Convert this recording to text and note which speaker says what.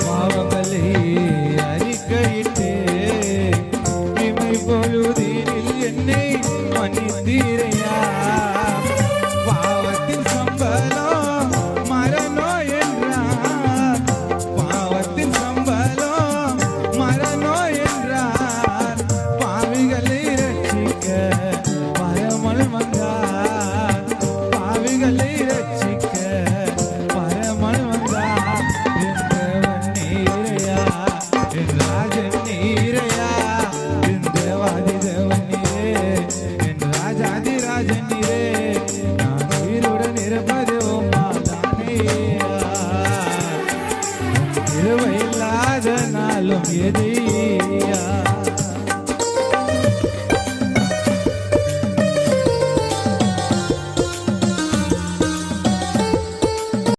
Speaker 1: பாவங்களை அறிக்கையிட்டே. இமை பொழுதினில் என்னை மன்னித்தீரே. தேவையில்லாத நாளும் எதையா